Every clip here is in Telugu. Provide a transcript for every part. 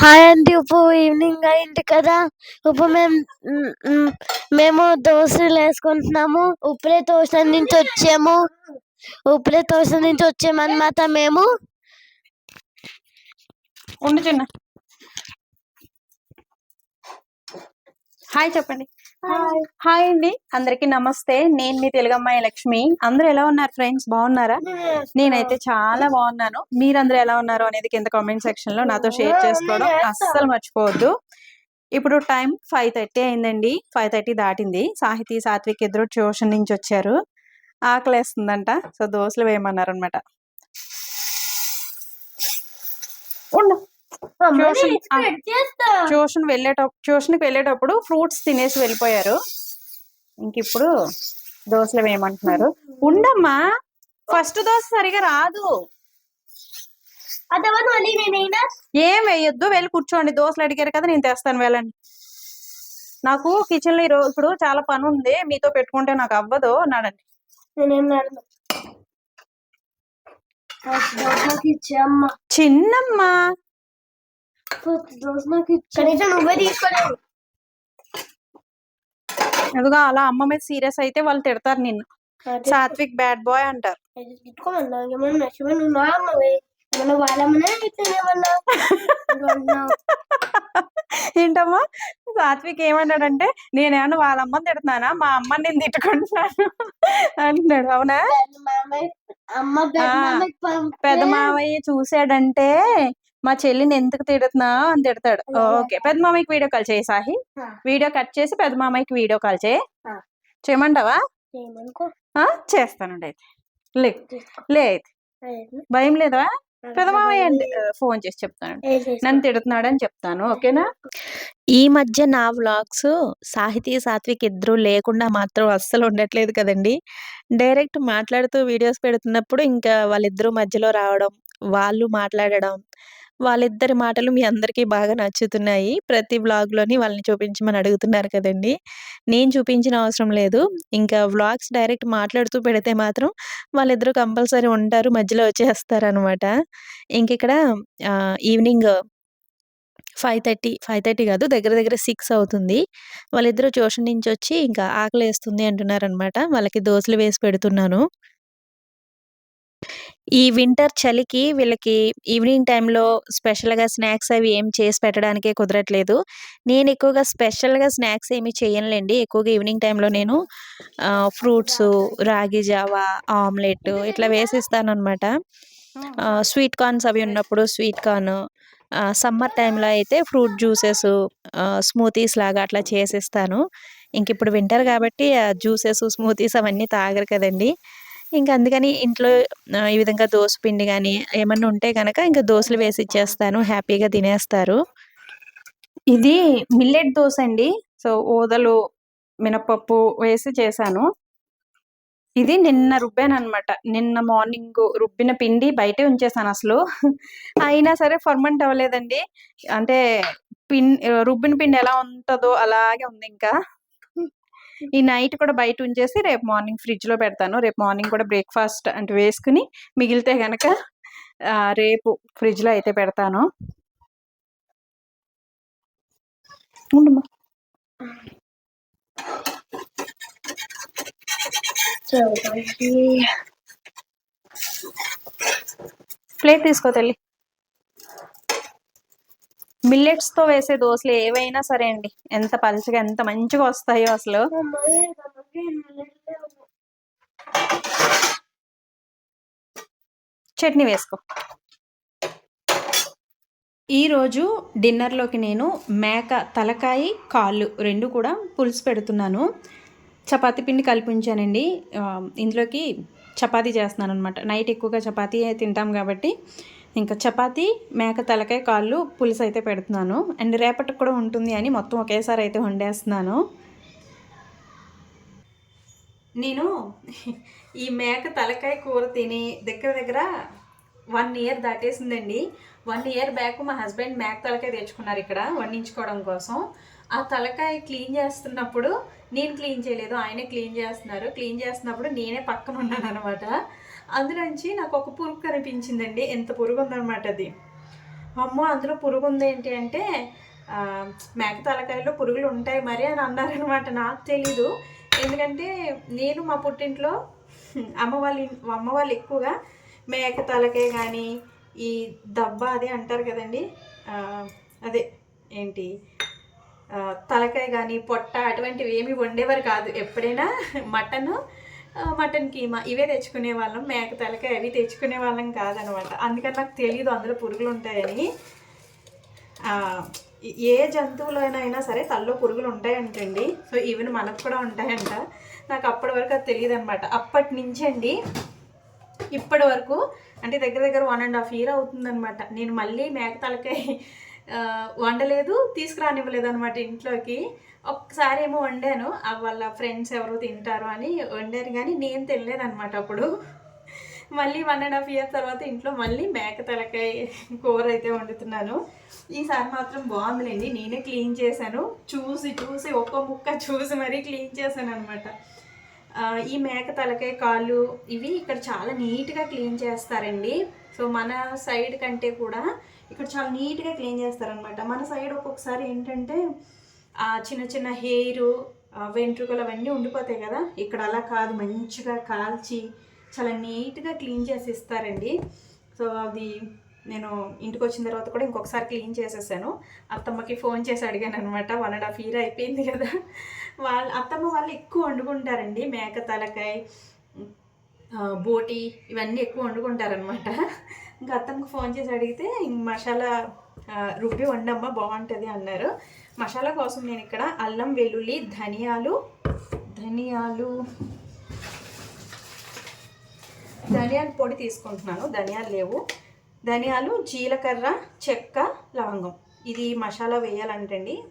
హాయ్ అండి ఇప్పుడు ఈవినింగ్ అయింది కదా. ఇప్పుడు మేము మేము దోశలు వేసుకుంటున్నాము. ఉప్పులే ట్యూషన్ నుంచి వచ్చాము. ఉప్పులే ట్యూషన్ నుంచి వచ్చామన్నమాట మేము. ఉండు చిన్న హాయ్ చెప్పండి. హాయ్ అండి. అందరికి నమస్తే. నేను మీ తెలుగమ్మాయి లక్ష్మి. అందరూ ఎలా ఉన్నారు ఫ్రెండ్స్? బాగున్నారా? నేనైతే చాలా బాగున్నాను. మీరందరూ ఎలా ఉన్నారు అనేది కింద కామెంట్ సెక్షన్లో నాతో షేర్ చేసుకోవడం అస్సలు మర్చిపోవద్దు. ఇప్పుడు టైం ఫైవ్ థర్టీ అయిందండి. ఫైవ్ థర్టీ దాటింది. సాహితీ సాత్విక్ ఇద్దరు ట్యూషన్ నుంచి వచ్చారు. ఆకలేస్తుందంట. సో దోశలు వేయమన్నారు అనమాట ట్యూషన్ ట్యూషన్ వెళ్ళేటప్పుడు ట్యూషన్కి వెళ్ళేటప్పుడు ఫ్రూట్స్ తినేసి వెళ్ళిపోయారు. ఇంక ఇప్పుడు దోశలు వేయమంటున్నారు. ఉండమ్మా ఫస్ట్ దోశ సరిగా రాదు. ఏం వేయొద్దు వెళ్ళి కూర్చోండి. దోశలు అడిగారు కదా నేను తెస్తాను వెళ్ళండి. నాకు కిచెన్లో ఈరోజు ఇప్పుడు చాలా పని ఉంది. మీతో పెట్టుకుంటే నాకు అవ్వదు నడండి నేనేం నడను దోశ నాకు ఇచ్చామ్మ చిన్నమ్మా కనీసం నువ్వే తీసుకోలేవు. ఎదుగా అలా అమ్మ మీద సీరియస్ అయితే వాళ్ళు తిడతారు నిన్ను. సాత్విక్ బ్యాడ్ బాయ్ అంటారు. ఏంటమ్మా? సాత్విక్ ఏమన్నాడంటే నేనేమన్నా వాళ్ళ అమ్మని తిడుతున్నానా? మా అమ్మని నేను తిట్టుకుంటున్నాను. అంటున్నాడు అవునా? పెద్ద మావయ్య చూసాడంటే మా చెల్లిని ఎందుకు తిడుతున్నా అని తిడతాడు. ఓకే పెద్ద మామయ్యకి వీడియో కాల్ చేయి సాహి. వీడియో కట్ చేసి పెద్ద మామయ్యకి వీడియో కాల్ చేయి. చేయమంటావా? చేస్తానండి అయితే. లే అయితే. భయం లేదా పెద్ద మామయ్య అంటే ఫోన్ చేసి చెప్తాను నన్ను తిడుతున్నాడని చెప్తాను ఓకేనా? ఈ మధ్య నా వ్లాగ్స్ సాహితీ సాత్విక్ ఇద్దరు లేకుండా మాత్రం అస్సలు ఉండట్లేదు కదండి. డైరెక్ట్ మాట్లాడుతూ వీడియోస్ పెడుతున్నప్పుడు ఇంకా వాళ్ళిద్దరూ మధ్యలో రావడం వాళ్ళు మాట్లాడడం వాళ్ళిద్దరి మాటలు మీ అందరికీ బాగా నచ్చుతున్నాయి. ప్రతి వ్లాగ్లోని వాళ్ళని చూపించమని అడుగుతున్నారు కదండి. నేను చూపించిన అవసరం లేదు. ఇంకా వ్లాగ్స్ డైరెక్ట్ మాట్లాడుతూ పెడితే మాత్రం వాళ్ళిద్దరూ కంపల్సరీ ఉంటారు మధ్యలో వచ్చేస్తారు అనమాట ఇంక ఇక్కడ evening five thirty five thirty కాదు దగ్గర దగ్గర సిక్స్ అవుతుంది. వాళ్ళిద్దరూ ట్యూషన్ నుంచి వచ్చి ఇంకా ఆకలి వేస్తుంది అంటున్నారనమాట వాళ్ళకి దోశలు వేసి పెడుతున్నాను. ఈ వింటర్ చలికి వీళ్ళకి ఈవినింగ్ టైంలో స్పెషల్గా స్నాక్స్ అవి ఏం చేసి పెట్టడానికే కుదరట్లేదు. నేను ఎక్కువగా స్పెషల్గా స్నాక్స్ ఏమి చేయనులేండి. ఎక్కువగా ఈవినింగ్ టైంలో నేను ఫ్రూట్స్ రాగి జావా ఆమ్లెట్ ఇట్లా వేసిస్తాను అనమాట స్వీట్ కార్న్స్ అవి ఉన్నప్పుడు స్వీట్ కార్న్ సమ్మర్ టైంలో అయితే ఫ్రూట్ జ్యూసెస్ స్మూతీస్ లాగా అట్లా చేసిస్తాను. ఇంక ఇప్పుడు వింటర్ కాబట్టి జ్యూసెస్ స్మూతీస్ అవన్నీ తాగరు కదండి. ఇంకా అందుకని ఇంట్లో ఈ విధంగా దోశ పిండి కానీ ఏమన్నా ఉంటే కనుక ఇంకా దోశలు వేసి ఇచ్చేస్తాను హ్యాపీగా తినేస్తారు. ఇది మిల్లెట్ దోశ అండి సో ఓదలు మినపప్పు వేసి చేశాను. ఇది నిన్న రుబ్బాను అనమాట నిన్న మార్నింగ్ రుబ్బిన పిండి బయటే ఉంచేసాను అసలు. అయినా సరే ఫర్మెంట్ అవ్వలేదండి. అంటే పిన్ రుబ్బిన పిండి ఎలా ఉంటుందో అలాగే ఉంది ఇంకా. ఈ నైట్ కూడా బయట ఉంచేసి రేపు మార్నింగ్ ఫ్రిడ్జ్లో పెడతాను. రేపు మార్నింగ్ కూడా బ్రేక్ఫాస్ట్ అంటే వేసుకుని మిగిలితే గనక ఆ, రేపు ఫ్రిడ్జ్లో అయితే పెడతాను. ఉండమ్మా. ప్లేట్ తీసుకో తల్లి. మిల్లెట్స్తో వేసే దోశలు ఏవైనా సరే అండి. ఎంత పలుచగా ఎంత మంచిగా వస్తాయో అసలు. చట్నీ వేసుకో. ఈరోజు డిన్నర్లోకి నేను మేక తలకాయ కాళ్ళు రెండు కూడా పులుసు పెడుతున్నాను. చపాతీ పిండి కలిపి ఉంచానండి ఆ, ఇందులోకి చపాతీ చేస్తున్నాను అనమాట నైట్ ఎక్కువగా చపాతీ తింటాం కాబట్టి ఇంకా చపాతి మేక తలకాయ కాళ్ళు పులుసు అయితే పెడుతున్నాను. అండ్ రేపటికి కూడా ఉంటుంది అని మొత్తం ఒకేసారి అయితే వండేస్తున్నాను. నేను ఈ మేక తలకాయ కూర తిని దగ్గర దగ్గర వన్ ఇయర్ దాటేసిందండి. వన్ ఇయర్ బ్యాక్ మా హస్బెండ్ మేక తలకాయ తెచ్చుకున్నారు ఇక్కడ వండించుకోవడం కోసం. ఆ తలకాయ క్లీన్ చేస్తున్నప్పుడు నేను క్లీన్ చేయలేదు ఆయనే క్లీన్ చేస్తున్నారు. క్లీన్ చేస్తున్నప్పుడు నేనే పక్కన ఉన్నాను అనమాట అందులోంచి నాకు ఒక పురుగు కనిపించిందండి. ఎంత పురుగు ఉందన్నమాట అది. అమ్మో అందులో పురుగు ఉంది ఏంటి అంటే మేక తలకాయలో పురుగులు ఉంటాయి మరి అని అన్నారనమాట నాకు తెలీదు. ఎందుకంటే నేను మా పుట్టింట్లో అమ్మ వాళ్ళ అమ్మ వాళ్ళు ఎక్కువగా మేక తలకాయ కానీ ఈ దబ్బ అదే అంటారు కదండి. అదే ఏంటి తలకాయ కానీ పొట్ట అటువంటివి ఏమి వండేవారు కాదు. ఎప్పుడైనా మటను మటన్ కీమా ఇవే తెచ్చుకునే వాళ్ళం. మేక తలకాయ అవి తెచ్చుకునే వాళ్ళం కాదనమాట. అందుకని నాకు తెలియదు అందులో పురుగులు ఉంటాయని. ఏ జంతువులోనైనా సరే తల్లో పురుగులు ఉంటాయంటండి. సో ఈవెన్ మనకు కూడా ఉంటాయంట. నాకు అప్పటి వరకు అది తెలియదు అనమాట అప్పటి నుంచి అండి ఇప్పటి వరకు అంటే దగ్గర దగ్గర వన్ అండ్ హాఫ్ ఇయర్ అవుతుందనమాట. నేను మళ్ళీ మేక తలకాయ వండలేదు తీసుకురానివ్వలేదు అనమాట ఇంట్లోకి. ఒక్కసారి ఏమో వండాను. ఆ వాళ్ళ ఫ్రెండ్స్ ఎవరు తింటారు అని వండారు కానీ నేను తినలేదు అనమాట అప్పుడు. మళ్ళీ వన్ అండ్ హాఫ్ ఇయర్ తర్వాత ఇంట్లో మళ్ళీ మేక తలకాయ కూర అయితే వండుతున్నాను. ఈసారి మాత్రం బాగుందిలేండి. నేనే క్లీన్ చేశాను. చూసి చూసి ఒక్క ముక్క చూసి మరీ క్లీన్ చేశాను అనమాట ఈ మేక తలకాయ కాళ్ళు ఇవి ఇక్కడ చాలా నీట్గా క్లీన్ చేస్తారండి. సో మన సైడ్ కంటే కూడా ఇక్కడ చాలా నీట్గా క్లీన్ చేస్తారనమాట మన సైడ్ ఒక్కొక్కసారి ఏంటంటే చిన్న చిన్న హెయిర్ వెంట్రుకలు అవన్నీ ఉండిపోతాయి కదా. ఇక్కడ అలా కాదు మంచిగా కాల్చి చాలా నీట్గా క్లీన్ చేసి ఇస్తారండి సో అది నేను ఇంటికి వచ్చిన తర్వాత కూడా ఇంకొకసారి క్లీన్ చేసేసాను. అత్తమ్మకి ఫోన్ చేసి అడిగాను అనమాట వన్ అండ్ హాఫ్ ఇయర్ అయిపోయింది కదా. వాళ్ళ అత్తమ్మ వాళ్ళు ఎక్కువ వండుకుంటారండి. మేక తలకాయ బోటి ఇవన్నీ ఎక్కువ వండుకుంటారనమాట ఇంకా అత్తమ్మకి ఫోన్ చేసి అడిగితే మసాలా రుబ్బి వండమ్మ బాగుంటుంది అన్నారు. మసాలా కోసం నేను ఇక్కడ అల్లం వెల్లుల్లి ధనియాలు ధనియాలు ధనియాల పొడి తీసుకుంటున్నాను. ధనియాలు లేవు. ధనియాలు జీలకర్ర చెక్క లవంగం. ఇది మసాలా వేయాలంటండి.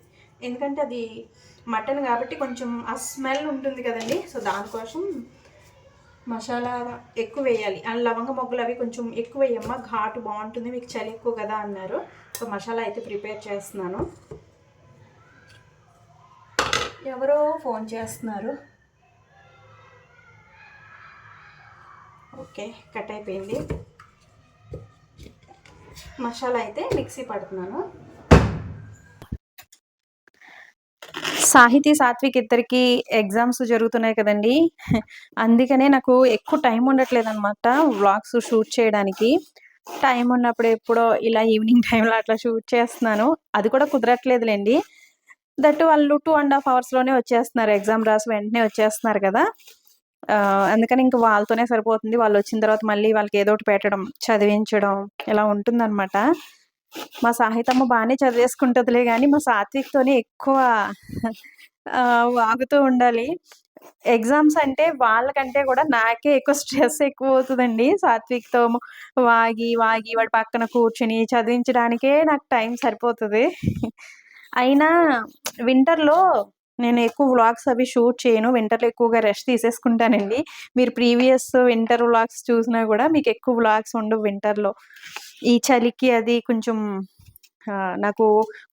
ఎందుకంటే అది మటన్ కాబట్టి కొంచెం ఆ స్మెల్ ఉంటుంది కదండి. సో దానికోసం మసాలా ఎక్కువ వేయాలి. అండ్ లవంగ మొగ్గలు అవి కొంచెం ఎక్కువ వేయమ్మా. ఘాటు బాగుంటుంది. మీకు చలి ఎక్కువ కదా అన్నారు. సో మసాలా అయితే ప్రిపేర్ చేస్తున్నాను. ఎవరో ఫోన్ చేస్తున్నారు. ఓకే కట్ అయిపోయింది. మసాలా అయితే మిక్సీ పడుతున్నాను. సాహితీ సాత్విక్ ఇద్దరికి ఎగ్జామ్స్ జరుగుతున్నాయి కదండి. అందుకనే నాకు ఎక్కువ టైం ఉండట్లేదు అనమాట వ్లాగ్స్ షూట్ చేయడానికి. టైం ఉన్నప్పుడు ఎప్పుడో ఇలా ఈవినింగ్ టైంలో అట్లా షూట్ చేస్తున్నాను. అది కూడా కుదరట్లేదులేండి. దట్ వాళ్ళు టూ అండ్ హాఫ్ అవర్స్లోనే వచ్చేస్తున్నారు. ఎగ్జామ్ రాసి వెంటనే వచ్చేస్తున్నారు కదా. అందుకని ఇంక వాళ్ళతోనే సరిపోతుంది. వాళ్ళు వచ్చిన తర్వాత మళ్ళీ వాళ్ళకి ఏదో ఒకటి పెట్టడం చదివించడం ఇలా ఉంటుందన్నమాట. మా సాహితమ్మ బాగానే చదివేసుకుంటుందిలే కానీ మా సాత్విక్తోనే ఎక్కువ వాగుతూ ఉండాలి. ఎగ్జామ్స్ అంటే వాళ్ళకంటే కూడా నాకే ఎక్కువ స్ట్రెస్ ఎక్కువ అవుతుందండి. సాత్విక్తో వాగి వాగి వాడి పక్కన కూర్చుని చదివించడానికే నాకు టైం సరిపోతుంది. అయినా వింటర్లో నేను ఎక్కువ వ్లాగ్స్ అవి షూట్ చేయను. వింటర్లో ఎక్కువగా రెస్ట్ తీసేసుకుంటానండి. మీరు ప్రీవియస్ వింటర్ వ్లాగ్స్ చూసినా కూడా మీకు ఎక్కువ వ్లాగ్స్ ఉండవు వింటర్లో. ఈ చలికి అది కొంచెం నాకు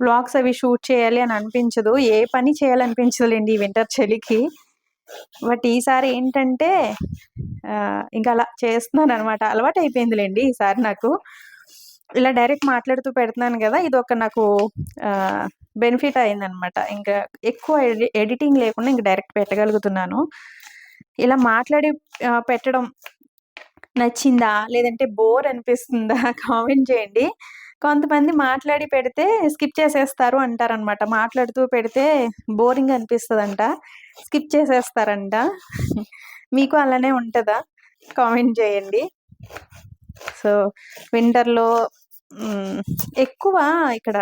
వ్లాగ్స్ అవి షూట్ చేయాలి అని అనిపించదు. ఏ పని చేయాలనిపించదులేండి ఈ వింటర్ చలికి. బట్ ఈసారి ఏంటంటే ఇంకా అలా చేస్తున్నాను అనమాట అలవాటు అయిపోయిందిలేండి ఈసారి నాకు. ఇలా డైరెక్ట్ మాట్లాడుతూ పెడుతున్నాను కదా ఇది ఒక నాకు బెనిఫిట్ అయిందనమాట. ఇంకా ఎక్కువ ఎడిటింగ్ లేకుండా ఇంక డైరెక్ట్ పెట్టగలుగుతున్నాను. ఇలా మాట్లాడి పెట్టడం నచ్చిందా? లేదంటే బోర్ అనిపిస్తుందా? కామెంట్ చేయండి. కొంతమంది మాట్లాడి పెడితే స్కిప్ చేసేస్తారు అంటారనమాట. మాట్లాడుతూ పెడితే బోరింగ్ అనిపిస్తుందంట. స్కిప్ చేసేస్తారంట. మీకు అలానే ఉంటుందా? కామెంట్ చేయండి. సో వింటర్లో ఎక్కువ ఇక్కడ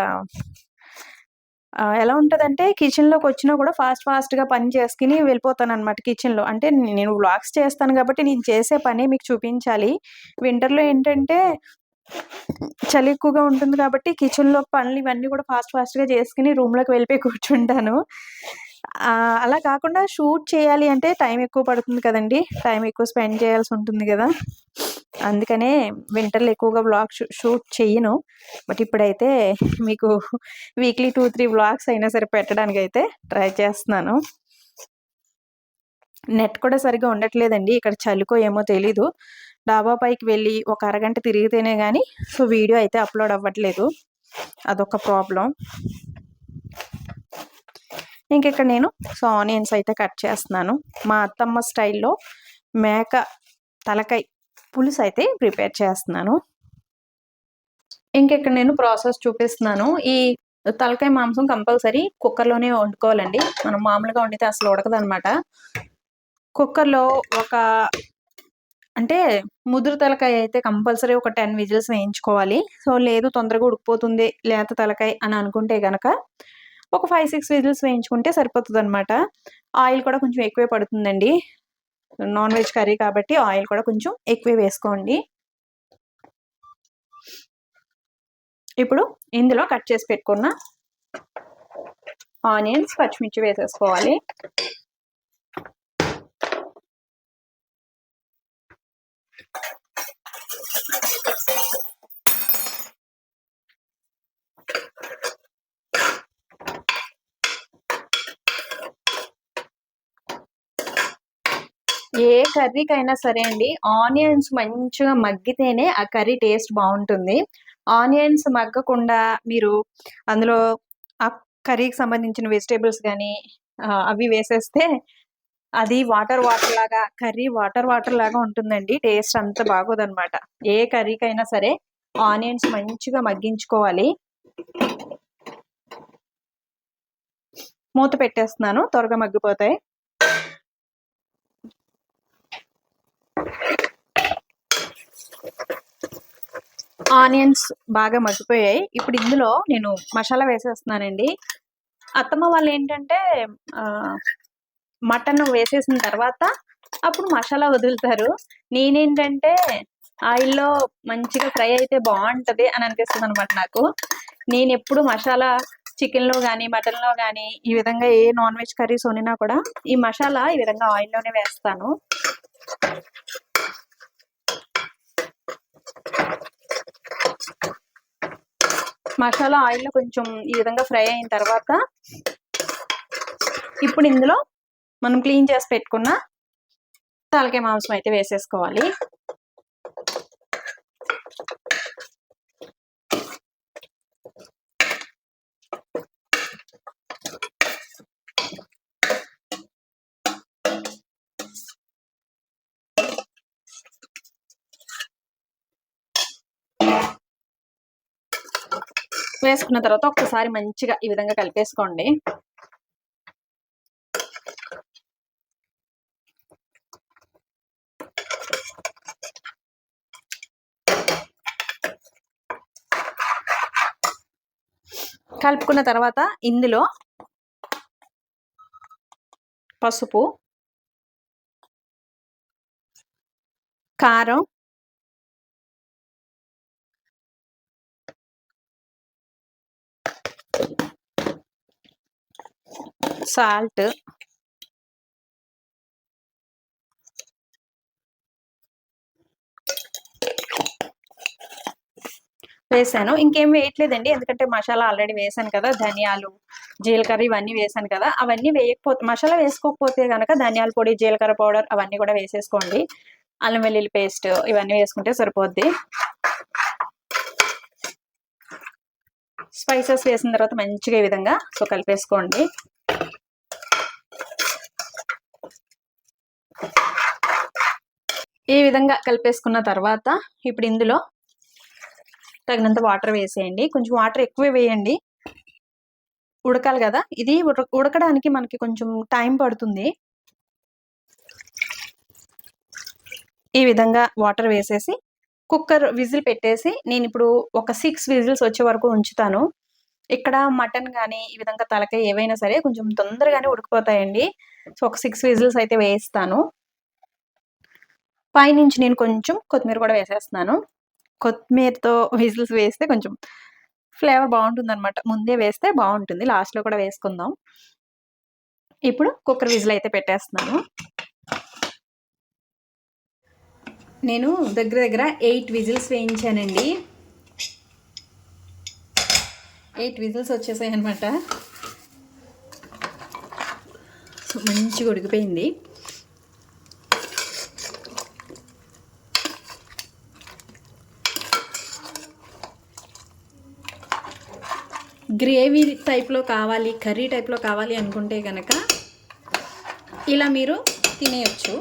ఎలా ఉంటదంటే కిచెన్‌లోకి వచ్చినా కూడా ఫాస్ట్ ఫాస్ట్‌గా పని చేసుకుని వెళ్ళిపోతాను అనమాట కిచెన్‌లో. అంటే నేను వ్లాగ్స్ చేస్తాను కాబట్టి నేను చేసే పని మీకు చూపించాలి. వింటర్‌లో ఏంటంటే చలి ఎక్కువగా ఉంటుంది కాబట్టి కిచెన్‌లో పనులు ఇవన్నీ కూడా ఫాస్ట్ ఫాస్ట్‌గా చేసుకుని రూమ్‌లోకి వెళ్ళిపోయి కూర్చుంటాను. అలా కాకుండా షూట్ చేయాలి అంటే టైం ఎక్కువ పడుతుంది కదండి టైం ఎక్కువ స్పెండ్ చేయాల్సి ఉంటుంది కదా అందుకనే వింటర్‌లో ఎక్కువగా వ్లాగ్ షూట్ చెయ్యను. బట్ ఇప్పుడైతే మీకు వీక్లీ 2, 3 వ్లాగ్స్ అయినా సరే పెట్టడానికి అయితే ట్రై చేస్తున్నాను. నెట్ కూడా సరిగ్గా ఉండట్లేదండి. ఇక్కడ చలికో ఏమో తెలీదు. డాబా పైకి వెళ్ళి ఒక అరగంట తిరిగితేనే కానీ సో వీడియో అయితే అప్లోడ్ అవ్వట్లేదు అదొక ప్రాబ్లం ఇంకెక్కడ నేను సో ఆనియన్స్ అయితే కట్ చేస్తున్నాను మా అత్తమ్మ స్టైల్లో మేక తలకాయ పులుసు అయితే ప్రిపేర్ చేస్తున్నాను. ఇంకెక్కడ నేను ప్రాసెస్ చూపిస్తున్నాను. ఈ తలకాయ మాంసం కంపల్సరీ కుక్కర్లోనే వండుకోవాలండి. మనం మామూలుగా వండితే అసలు ఉడకదనమాట. కుక్కర్లో ఒక అంటే ముదురు తలకాయ అయితే కంపల్సరీ ఒక టెన్ విజిల్స్ వేయించుకోవాలి. సో లేదు తొందరగా ఉడికిపోతుంది లేత తలకాయ అని అనుకుంటే గనక ఒక ఫైవ్ సిక్స్ విజిల్స్ వేయించుకుంటే సరిపోతుంది అనమాట ఆయిల్ కూడా కొంచెం ఎక్కువే పడుతుందండి. నాన్ వెజ్ కర్రీ కాబట్టి ఆయిల్ కూడా కొంచెం ఎక్కువే వేసుకోండి. ఇప్పుడు ఇందులో కట్ చేసి పెట్టుకున్న ఆనియన్స్ పచ్చిమిర్చి వేసేసుకోవాలి. ఏ కర్రీకైనా సరే అండి ఆనియన్స్ మంచిగా మగ్గితేనే ఆ కర్రీ టేస్ట్ బాగుంటుంది. ఆనియన్స్ మగ్గకుండా మీరు అందులో ఆ కర్రీకి సంబంధించిన వెజిటేబుల్స్ కానీ అవి వేసేస్తే అది వాటర్ వాటర్ లాగా కర్రీ వాటర్ వాటర్ లాగా ఉంటుందండి. టేస్ట్ అంత బాగోదన్నమాట. ఏ కర్రీకైనా సరే ఆనియన్స్ మంచిగా మగ్గించుకోవాలి. మూత పెట్టేస్తున్నాను. త్వరగా మగ్గిపోతాయి. ఆనియన్స్ బాగా మగ్గిపోయాయి ఇప్పుడు ఇందులో నేను మసాలా వేసేస్తున్నానండి. అత్తమ్మ వాళ్ళు ఏంటంటే మటన్ వేసేసిన తర్వాత అప్పుడు మసాలా వదులుతారు. నేనేంటంటే ఆయిల్లో మంచిగా ఫ్రై అయితే బాగుంటది అని అనిపిస్తుంది అనమాట నాకు. నేను ఎప్పుడు మసాలా చికెన్లో కానీ మటన్లో కానీ ఈ విధంగా ఏ నాన్ వెజ్ కర్రీస్ వండినా కూడా ఈ మసాలా ఈ విధంగా ఆయిల్లోనే వేస్తాను. మసాలా ఆయిల్లో కొంచెం ఈ విధంగా ఫ్రై అయిన తర్వాత ఇప్పుడు ఇందులో మనం క్లీన్ చేసి పెట్టుకున్న తలకాయ మాంసం అయితే వేసేసుకోవాలి. వేసుకున్న తర్వాత ఒక్కసారి మంచిగా ఈ విధంగా కలిపేసుకోండి. కలుపుకున్న తర్వాత ఇందులో పసుపు కారం సాల్ట్. వేసాను. ఇంకేం వేయట్లేదండి. ఎందుకంటే మసాలా ఆల్రెడీ వేసాను కదా. ధనియాలు జీలకర్ర ఇవన్నీ వేసాను కదా. అవన్నీ వేయకపోతే మసాలా వేసుకోకపోతే కనుక ధనియాల పొడి జీలకర్ర పౌడర్ అవన్నీ కూడా వేసేసుకోండి. అల్లం వెల్లుల్లి పేస్ట్ ఇవన్నీ వేసుకుంటే సరిపోద్ది. స్పైసెస్ వేసిన తర్వాత మంచిగా ఈ విధంగా సో కలిపేసుకోండి. ఈ విధంగా కలిపేసుకున్న తర్వాత ఇప్పుడు ఇందులో తగినంత వాటర్ వేసేయండి. కొంచెం వాటర్ ఎక్కువ వేయండి. ఉడకాలి కదా? ఇది ఉడకడానికి మనకి కొంచెం టైం పడుతుంది. ఈ విధంగా వాటర్ వేసేసి కుక్కర్ విజిల్ పెట్టేసి నేను ఇప్పుడు ఒక సిక్స్ విజిల్స్ వచ్చే వరకు ఉంచుతాను. ఇక్కడ మటన్ కానీ ఈ విధంగా తలకాయ ఏవైనా సరే కొంచెం తొందరగానే ఉడికిపోతాయండి. సో ఒక సిక్స్ విజిల్స్ అయితే వేస్తాను పైనుంచి నేను కొంచెం కొత్తిమీర కూడా వేసేస్తున్నాను. కొత్తిమీరతో విజిల్స్ వేస్తే కొంచెం ఫ్లేవర్ బాగుంటుంది అనమాట ముందే వేస్తే బాగుంటుంది. లాస్ట్లో కూడా వేసుకుందాం. ఇప్పుడు కుక్కర్ విజిల్ అయితే పెట్టేస్తున్నాను. నేను దగ్గర దగ్గర ఎయిట్ విజిల్స్ వేయించానండి. ఎయిట్ విజిల్స్ వచ్చేసాయి అనమాట మంచిగా ఉడికిపోయింది. గ్రేవీ టైప్లో కావాలి కర్రీ టైప్లో కావాలి అనుకుంటే కనుక ఇలా మీరు తినేయచ్చు.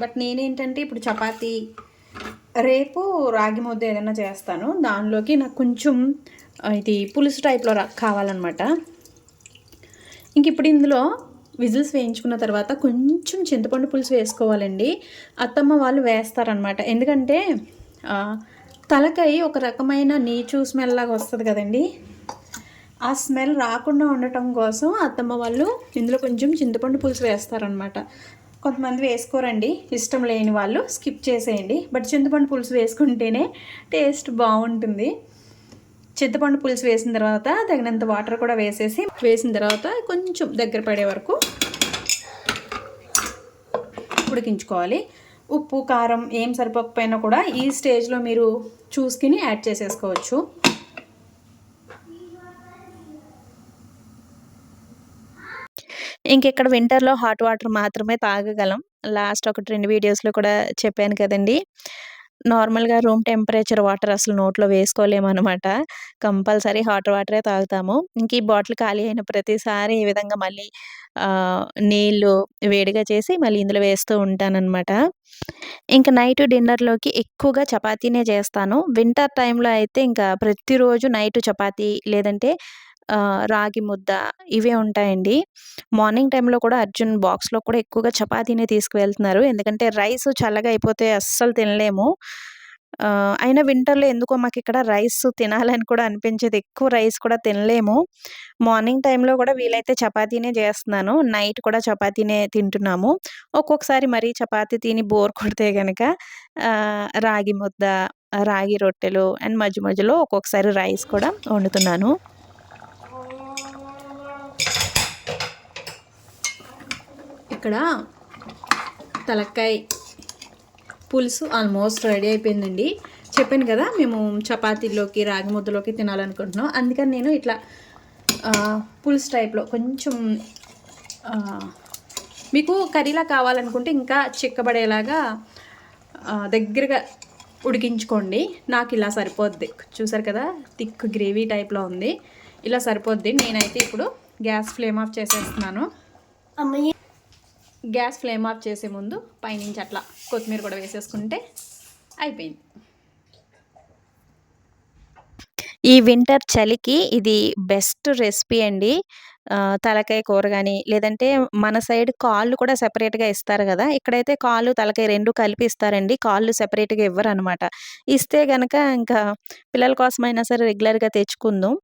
బట్ నేనేంటంటే ఇప్పుడు చపాతి రేపు రాగి ముద్ద ఏదైనా చేస్తాను. దానిలోకి నాకు కొంచెం ఇది పులుసు టైప్లో రా కావాలన్నమాట. ఇంక ఇప్పుడు ఇందులో విజిల్స్ వేయించుకున్న తర్వాత కొంచెం చింతపండు పులుసు వేసుకోవాలండి. అత్తమ్మ వాళ్ళు వేస్తారనమాట ఎందుకంటే తలకై తలకాయ ఒక రకమైన నీచు స్మెల్ లాగా వస్తుంది కదండి. ఆ స్మెల్ రాకుండా ఉండటం కోసం అత్తమ్మ వాళ్ళు ఇందులో కొంచెం చింతపండు పులుసు వేస్తారనమాట కొంతమంది వేసుకోరండి. ఇష్టం లేని వాళ్ళు స్కిప్ చేసేయండి. బట్ చింతపండు పులుసు వేసుకుంటేనే టేస్ట్ బాగుంటుంది. చింతపండు పులుసు వేసిన తర్వాత తగినంత వాటర్ కూడా వేసేసి వేసిన తర్వాత కొంచెం దగ్గర పడే వరకు ఉడికించుకోవాలి. ఉప్పు కారం ఏం సరిపోకపోయినా కూడా ఈ స్టేజ్లో మీరు చూసుకుని యాడ్ చేసేసుకోవచ్చు. ఇంకెక్కడ వింటర్‌లో హాట్ వాటర్ మాత్రమే తాగగలం. లాస్ట్ ఒకటి రెండు వీడియోస్‌లో కూడా చెప్పాను కదండీ! నార్మల్‌గా రూమ్ టెంపరేచర్ వాటర్ అసలు నోట్లో వేసుకోలేమనమాట. కంపల్సరీ హాట్ వాటరే తాగుతాము. ఇంక ఈ బాటిల్ ఖాళీ అయిన ప్రతిసారి ఈ విధంగా మళ్ళీ నీళ్ళు వేడిగా చేసి మళ్ళీ ఇందులో వేస్తూ ఉంటానన్నమాట ఇంకా నైట్ డిన్నర్‌లోకి ఎక్కువగా చపాతీనే చేస్తాను. వింటర్ టైంలో అయితే ఇంకా ప్రతిరోజు నైట్ చపాతీ లేదంటే రాగి ముద్ద ఇవే ఉంటాయండి. మార్నింగ్ టైంలో కూడా అర్జున్ బాక్స్‌లో కూడా ఎక్కువగా చపాతీనే తీసుకువెళ్తున్నారు. ఎందుకంటే రైస్ చల్లగా అయిపోతే అస్సలు తినలేము. అయినా వింటర్‌లో ఎందుకో మాకు ఇక్కడ రైస్ తినాలని కూడా అనిపించేది ఎక్కువ రైస్ కూడా తినలేము. మార్నింగ్ టైంలో కూడా వీలైతే చపాతీనే చేస్తున్నాను. నైట్ కూడా చపాతీనే తింటున్నాము. ఒక్కొక్కసారి మరీ చపాతీ తిని బోర్ కొడితే కనుక రాగి ముద్ద, రాగి రొట్టెలు అండ్ మధ్య మధ్యలో ఒక్కొక్కసారి రైస్ కూడా వండుతున్నాను. ఇక్కడ తలకాయ పులుసు ఆల్మోస్ట్ రెడీ అయిపోయిందండి. చెప్పాను కదా మేము చపాతీలోకి రాగి ముద్దలోకి తినాలనుకుంటున్నాం. అందుకని నేను ఇట్లా పులుసు టైప్లో కొంచెం మీకు కర్రీలా కావాలనుకుంటే ఇంకా చిక్కబడేలాగా దగ్గరగా ఉడికించుకోండి. నాకు ఇలా సరిపోద్ది. చూసారు కదా థిక్ గ్రేవీ టైప్లో ఉంది. ఇలా సరిపోద్ది. నేనైతే ఇప్పుడు గ్యాస్ ఫ్లేమ్ ఆఫ్ చేసేస్తున్నాను. గ్యాస్ ఫ్లేమ్ ఆఫ్ చేసే ముందు పైనుంచి అట్లా కొత్తిమీర కూడా వేసేసుకుంటే అయిపోయింది ఈ వింటర్ చలికి ఇది బెస్ట్ రెసిపీ అండి. తలకాయ కూర కానీ లేదంటే మన సైడ్ కాళ్ళు కూడా సెపరేట్‌గా ఇస్తారు కదా ఇక్కడైతే కాళ్ళు, తలకాయ రెండు కలిపి ఇస్తారండి. కాళ్ళు సెపరేట్‌గా ఇవ్వరు అనమాట ఇస్తే గనక ఇంకా పిల్లల కోసమైనా సరే రెగ్యులర్‌గా తెచ్చుకుందాం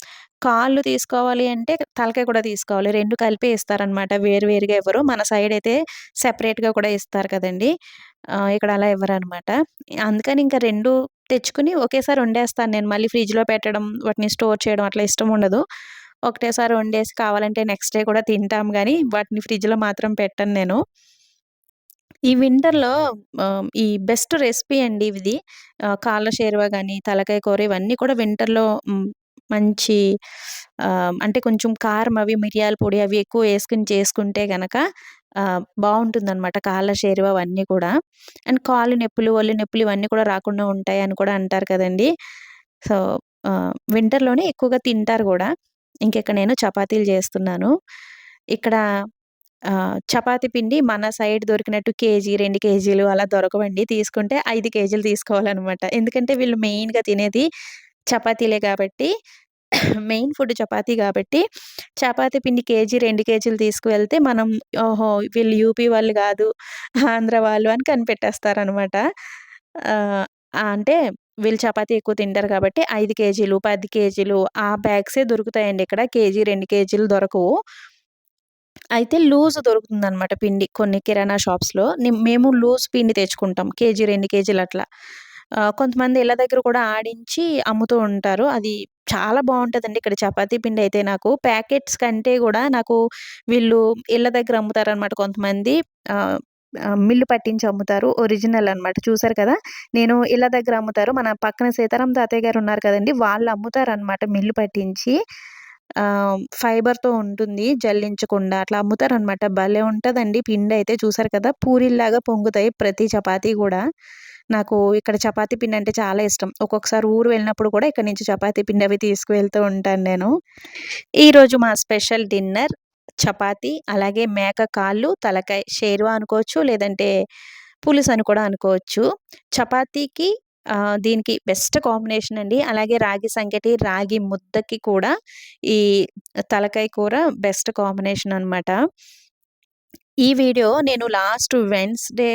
కాళ్ళు తీసుకోవాలి అంటే తలకాయ కూడా తీసుకోవాలి. రెండు కలిపే ఇస్తారనమాట. వేరు వేరుగా ఇవ్వరు. మన సైడ్ అయితే సెపరేట్‌గా కూడా ఇస్తారు కదండీ! ఇక్కడ అలా ఇవ్వరనమాట. అందుకని ఇంకా రెండు తెచ్చుకుని ఒకేసారి వండేస్తాను నేను. మళ్ళీ ఫ్రిడ్జ్‌లో పెట్టడం, వాటిని స్టోర్ చేయడం అట్లా ఇష్టం ఉండదు. ఒకటేసారి వండేసి కావాలంటే నెక్స్ట్ డే కూడా తింటాం కానీ వాటిని ఫ్రిడ్జ్‌లో మాత్రం పెట్టను నేను. ఈ వింటర్‌లో ఈ బెస్ట్ రెసిపీ అండి ఇది. కాళ్ళ షేర్వా కానీ తలకాయ కూర ఇవన్నీ కూడా వింటర్‌లో మంచి అంటే కొంచెం కారం అవి, మిరియాల పొడి అవి ఎక్కువ వేసుకుని చేసుకుంటే కనుక బాగుంటుందన్నమాట కాళ్ళ షేర్వా అవన్నీ కూడా. అండ్ కాళ్ళు నొప్పులు, ఒళ్ళు నొప్పులు ఇవన్నీ కూడా రాకుండా ఉంటాయి అని కూడా అంటారు కదండీ! సో, వింటర్‌లోనే ఎక్కువగా తింటారు కూడా ఇంకెక్కడ నేను చపాతీలు చేస్తున్నాను. ఇక్కడ చపాతి పిండి మన సైడ్ దొరికినట్టు కేజీ, రెండు కేజీలు అలా దొరకవండి. తీసుకుంటే ఐదు కేజీలు తీసుకోవాలన్నమాట ఎందుకంటే వీళ్ళు మెయిన్‌గా తినేది చపాతీలే కాబట్టి మెయిన్ ఫుడ్ చపాతీ కాబట్టి చపాతీ పిండి కేజీ, రెండు కేజీలు తీసుకువెళ్తే మనం ఓహో! వీళ్ళు యూపీ వాళ్ళు కాదు ఆంధ్ర వాళ్ళు అని కనిపెట్టేస్తారనమాట. అంటే వీళ్ళు చపాతీ ఎక్కువ తింటారు కాబట్టి ఐదు కేజీలు, పది కేజీలు ఆ బ్యాగ్సే దొరుకుతాయండి ఇక్కడ. కేజీ, రెండు కేజీలు దొరకవు. అయితే లూజ్ దొరుకుతుంది అనమాట పిండి కొన్ని కిరాణా షాప్స్‌లో. మేము లూజ్ పిండి తెచ్చుకుంటాం. కేజీ, రెండు కేజీలు అట్లా. కొంతమంది ఇళ్ళ దగ్గర కూడా ఆడించి అమ్ముతూ ఉంటారు. అది చాలా బాగుంటుందండి ఇక్కడ చపాతీ పిండి అయితే నాకు ప్యాకెట్స్ కంటే కూడా నాకు వీళ్ళు ఇళ్ళ దగ్గర అమ్ముతారనమాట కొంతమంది. మిల్లు పట్టించి అమ్ముతారు. ఒరిజినల్ అనమాట. చూసారు కదా! నేను ఇళ్ళ దగ్గర అమ్ముతారు. మన పక్కన సీతారాం తాతయ్య గారు ఉన్నారు కదండి వాళ్ళు అమ్ముతారనమాట మిల్లు పట్టించి. ఫైబర్‌తో ఉంటుంది జల్లించకుండా అట్లా అమ్ముతారనమాట. భలే ఉంటుందండి పిండి అయితే చూసారు కదా! పూరీల్లాగా పొంగుతాయి ప్రతి చపాతీ కూడా నాకు ఇక్కడ చపాతీ అంటే చాలా ఇష్టం. ఒక్కొక్కసారి ఊరు వెళ్ళినప్పుడు కూడా ఇక్కడ నుంచి చపాతీ పిండి అవి తీసుకువెళ్తూ ఉంటాను నేను. ఈరోజు మా స్పెషల్ డిన్నర్ చపాతీ, అలాగే మేక కాళ్ళు, తలకాయ షేర్వా అనుకోవచ్చు, లేదంటే పులుసు అని కూడా అనుకోవచ్చు. చపాతీకి దీనికి బెస్ట్ కాంబినేషన్ అండి. అలాగే రాగి సంకటి రాగి ముద్దకి కూడా ఈ తలకాయ కూర బెస్ట్ కాంబినేషన్ అనమాట. ఈ వీడియో నేను లాస్ట్ వెన్స్డే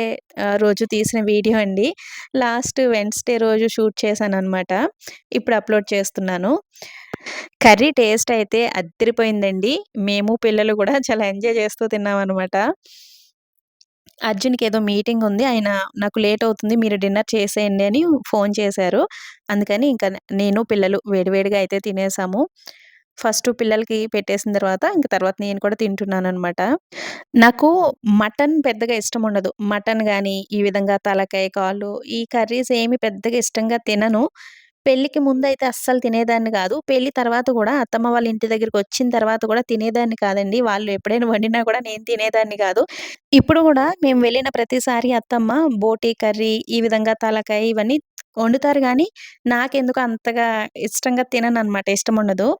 రోజు తీసిన వీడియో అండి. లాస్ట్ వెన్స్డే రోజు షూట్ చేశాను అనమాట ఇప్పుడు అప్‌లోడ్ చేస్తున్నాను. కర్రీ టేస్ట్ అయితే అద్దరిపోయిందండి మేము పిల్లలు కూడా చాలా ఎంజాయ్ చేస్తూ తిన్నామనమాట. అర్జున్‌కి ఏదో మీటింగ్ ఉంది. ఆయన నాకు లేట్ అవుతుంది. మీరు డిన్నర్ చేసేయండి అని ఫోన్ చేశారు. అందుకని ఇంకా నేను, పిల్లలు వేడివేడిగా అయితే తినేసాము. ఫస్ట్ పిల్లలకి పెట్టేసిన తర్వాత, ఇంక తర్వాత నేను కూడా తింటున్నాను అనమాట నాకు మటన్ పెద్దగా ఇష్టం ఉండదు. మటన్ కానీ ఈ విధంగా తలకాయ, కాళ్ళు ఈ కర్రీస్ ఏమి పెద్దగా ఇష్టంగా తినను. పెళ్ళికి ముందయితే అస్సలు తినేదాన్ని కాదు పెళ్ళి తర్వాత కూడా అత్తమ్మ వాళ్ళ ఇంటి దగ్గరికి వచ్చిన తర్వాత కూడా తినేదాన్ని కాదండి. వాళ్ళు ఎప్పుడైనా వండినా కూడా నేను తినేదాన్ని కాదు ఇప్పుడు కూడా మేము వెళ్ళిన ప్రతిసారి అత్తమ్మ బోటీ కర్రీ, ఈ విధంగా తలకాయ ఇవన్నీ వండుతారు గానీ, నాకెందుకో అంతగా ఇష్టంగా తినననమాట. ఇష్టముండదు.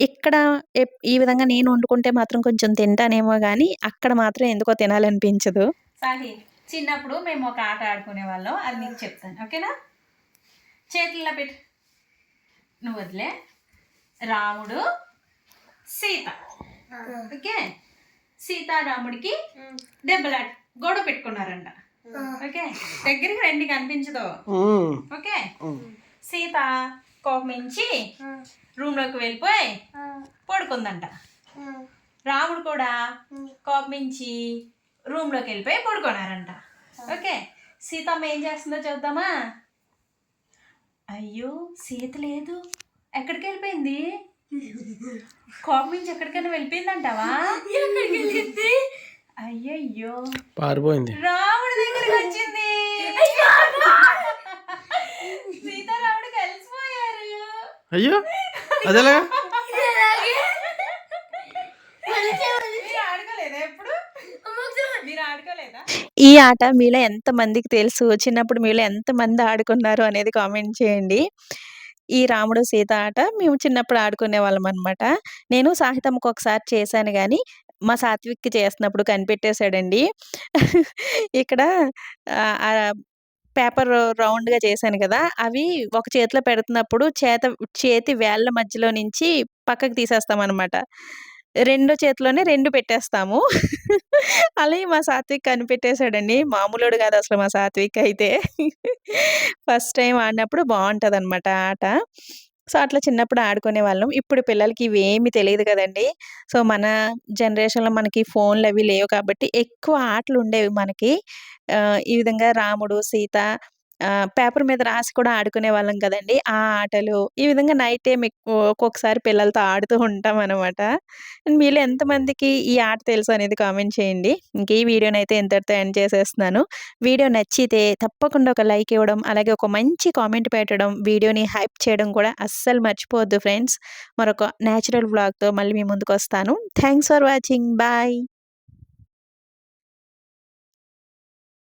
ఇక్కడ ఎప్ ఈ విధంగా నేను వండుకుంటే మాత్రం కొంచెం తింటానేమో గానీ, అక్కడ మాత్రం ఎందుకో తినాలనిపించదు. సాహి చిన్నప్పుడు మేము ఒక ఆట ఆడుకునేవాళ్ళం. అది నీకు చెప్తాను. ఓకేనా? చేతుల్లో పెట్టు. నువ్వు వదిలే. రాముడు, సీత. ఓకే. సీతారాముడికి దెబ్బలాట గొడవ పెట్టుకున్నారంట. ఓకే. దగ్గరికి రండి కనిపించదు. ఓకే. సీత కోపమించి రూమ్‌లోకి వెళ్ళిపోయి పడుకుందంట. రాముడు కూడా కోపమించి రూమ్‌లోకి వెళ్ళిపోయి పడుకున్నారంట. ఓకే. సీతమ్మ ఏం చేస్తుందో చూద్దామా? అయ్యో! సీత లేదు. ఎక్కడికి వెళ్ళిపోయింది? కోపమించి ఎక్కడికైనా వెళ్ళిపోయిందంటావా? అయ్యయ్యో! పారిపోయింది రాముడి దగ్గరికి వచ్చింది. సీతారాముడు కలిసిపోయారు. అయ్యో అదేలా? ఈ ఆట మీలో ఎంతమందికి తెలుసు? చిన్నప్పుడు మీలో ఎంతమంది ఆడుకున్నారు అనేది కామెంట్ చేయండి. ఈ రాముడు, సీత ఆట మేము చిన్నప్పుడు ఆడుకునేవాళ్ళమనమాట. నేను సాహితమ్మకి ఒకసారి చేశాను గానీ, మా సాత్విక్‌కి చేస్తున్నప్పుడు కనిపెట్టేశాడండి ఇక్కడ పేపర్ రౌండ్‌గా చేశాను కదా అవి ఒక చేతిలో పెడుతున్నప్పుడు చేత చేతి వేళ్ళ మధ్యలో నుంచి పక్కకు తీసేస్తామనమాట. రెండో చేతిలోనే రెండు పెట్టేస్తాము. అలాగే మా సాత్విక్ కనిపెట్టేశాడండి మామూలుడు కాదు అసలు మా సాత్విక్ అయితే. ఫస్ట్ టైం ఆడినప్పుడు బాగుంటుంది అనమాట ఆట. సో, అట్లా చిన్నప్పుడు ఆడుకునే వాళ్ళం ఇప్పుడు పిల్లలకి ఇవేమి తెలియదు కదండీ! సో, మన జనరేషన్‌లో మనకి ఫోన్లు అవి లేవు కాబట్టి ఎక్కువ ఆటలు ఉండేవి మనకి. ఈ విధంగా రాముడు, సీత పేపర్ మీద రాసి కూడా ఆడుకునే వాళ్ళం కదండీ! ఆ ఆటలు. ఈ విధంగా నైట్ టైం ఎక్కువ ఒక్కొక్కసారి పిల్లలతో ఆడుతూ ఉంటాం అనమాట మీలో ఎంతమందికి ఈ ఆట తెలుసు అనేది కామెంట్ చేయండి. ఇంక ఈ వీడియోనైతే ఇంతటితో ఎండ్ చేసేస్తున్నాను. వీడియో నచ్చితే తప్పకుండా ఒక లైక్ ఇవ్వడం, అలాగే ఒక మంచి కామెంట్ పెట్టడం, వీడియోని హైప్ చేయడం కూడా అస్సలు మర్చిపోవద్దు ఫ్రెండ్స్. మరొక నేచురల్ వ్లాగ్‌తో మళ్ళీ మీ ముందుకొస్తాను. Thanks for watching. బాయ్.